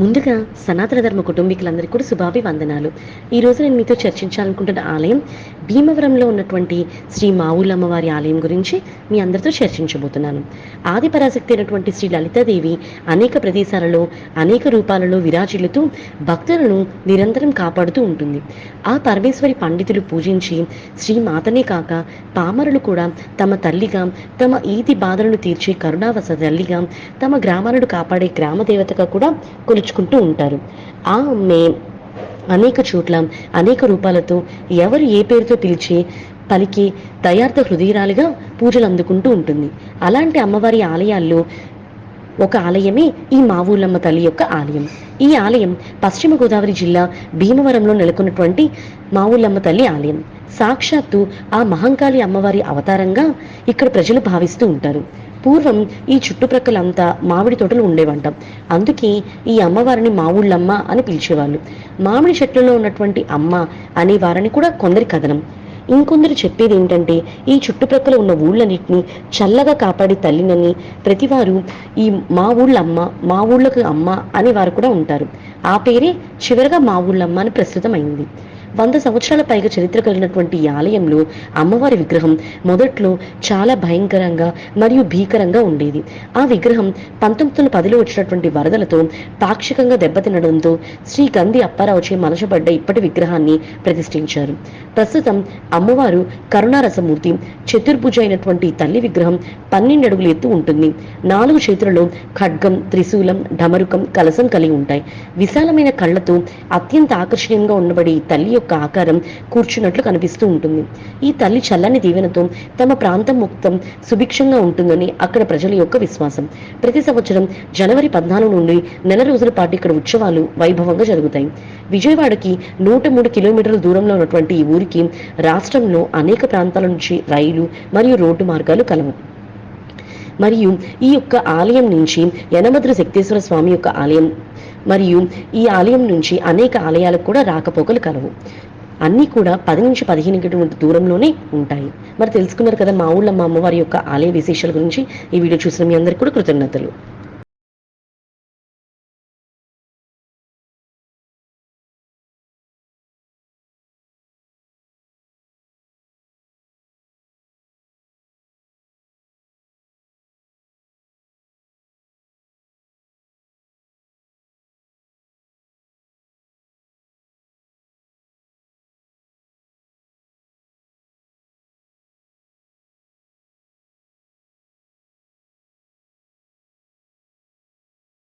ముందుగా సనాతన ధర్మ కుటుంబీకులందరికీ కూడా శుభాభివందనాలు. ఈ రోజు నేను మీతో చర్చించాలనుకుంటున్న ఆలయం భీమవరంలో ఉన్నటువంటి శ్రీ మావులమ్మవారి ఆలయం గురించి మీ అందరితో చర్చించబోతున్నాను. ఆది పరాశక్తి అయినటువంటి శ్రీ లలితాదేవి అనేక ప్రదేశాలలో అనేక రూపాలలో విరాజిల్లుతూ భక్తులను నిరంతరం కాపాడుతూ ఉంటుంది. ఆ పరమేశ్వరి పండితులు పూజించి శ్రీ మాతనే కాక పామరులు కూడా తమ తల్లిగా తమ ఈతి బాధలను తీర్చే కరుణావస తల్లిగా తమ గ్రామాలను కాపాడే గ్రామ దేవతగా కూడా కొలుచుకుంటూ ఉంటారు. ఆ అమ్మే అనేక చోట్ల అనేక రూపాలతో ఎవరు ఏ పేరుతో పిలిచి పలికి దయార్థ హృదయరాలుగా పూజలు అందుకుంటూ ఉంటుంది. అలాంటి అమ్మవారి ఆలయాల్లో ఒక ఆలయమే ఈ మావూలమ్మ తల్లి యొక్క ఆలయం. ఈ ఆలయం పశ్చిమ గోదావరి జిల్లా భీమవరంలో నెలకొన్నటువంటి మావూలమ్మ తల్లి ఆలయం. సాక్షాత్తు ఆ మహంకాళి అమ్మవారి అవతారంగా ఇక్కడ ప్రజలు భావిస్తూ ఉంటారు. పూర్వం ఈ చుట్టుప్రక్కలంతా మామిడి తోటలు ఉండేవంట. అందుకే ఈ అమ్మవారిని మావుళ్ళమ్మ అని పిలిచేవాళ్ళు. మామిడి చెట్లలో ఉన్నటువంటి అమ్మ అనే వారని కూడా కొందరి కథనం. ఇంకొందరు చెప్పేది ఏంటంటే ఈ చుట్టుప్రక్కల ఉన్న ఊళ్ళన్నింటినీ చల్లగా కాపాడి తల్లినని ప్రతివారు ఈ మా ఊళ్ళమ్మ మా ఊళ్ళకు అమ్మ అనే వారు కూడా ఉంటారు. ఆ పేరే చివరగా మా ఊళ్ళమ్మ అని ప్రస్తుతం అయింది వంద సంవత్సరాల పైగా చరిత్ర కలిగినటువంటి ఈ ఆలయంలో అమ్మవారి విగ్రహం మొదట్లో చాలా భయంకరంగా మరియు భీకరంగా ఉండేది. ఆ విగ్రహం పంతొమ్మిది వందల పదిలో వచ్చినటువంటి వరదలతో పాక్షికంగా దెబ్బతినడంతో శ్రీ గంధి అప్పారావుచే మనసపడ్డ ఇప్పటి విగ్రహాన్ని ప్రతిష్ఠించారు. ప్రస్తుతం అమ్మవారు కరుణారసమూర్తి చతుర్భుజ అయినటువంటి తల్లి విగ్రహం పన్నెండు అడుగులు ఎత్తు ఉంటుంది. నాలుగు చేతులలో ఖడ్గం త్రిశూలం ఢమరుకం కలసం కలిగి ఉంటాయి. విశాలమైన కళ్ళతో అత్యంత ఆకర్షణీయంగా ఉండబడి ఈ తల్లి యొక్క ఆకారం కూర్చున్నట్లు కనిపిస్తూ ఉంటుంది. ఈ తల్లి చల్లని దీవెనతో తమ ప్రాంతం మొత్తం సుభిక్షంగా ఉంటుందని అక్కడ ప్రజల యొక్క విశ్వాసం. ప్రతి సంవత్సరం జనవరి పద్నాలుగు నుండి నెల రోజుల పాటు ఇక్కడ ఉత్సవాలు వైభవంగా జరుగుతాయి. విజయవాడకి నూట మూడు కిలోమీటర్ల దూరంలో ఉన్నటువంటి ఈ ఊరికి రాష్ట్రంలో అనేక ప్రాంతాల నుంచి రైలు మరియు రోడ్డు మార్గాలు కలవు. మరియు ఈ యొక్క ఆలయం నుంచి యనమద్ర శక్తేశ్వర స్వామి యొక్క ఆలయం మరియు ఈ ఆలయం నుంచి అనేక ఆలయాలకు కూడా రాకపోకలు కలవు. అన్నీ కూడా పది నుంచి పదిహేను కిలోమీటర్ దూరంలోనే ఉంటాయి. మరి తెలుసుకున్నారు కదా మా ఊళ్ళో మా అమ్మవారి యొక్క ఆలయ విశేషాల గురించి. ఈ వీడియో చూసిన మీ అందరికీ కూడా కృతజ్ఞతలు.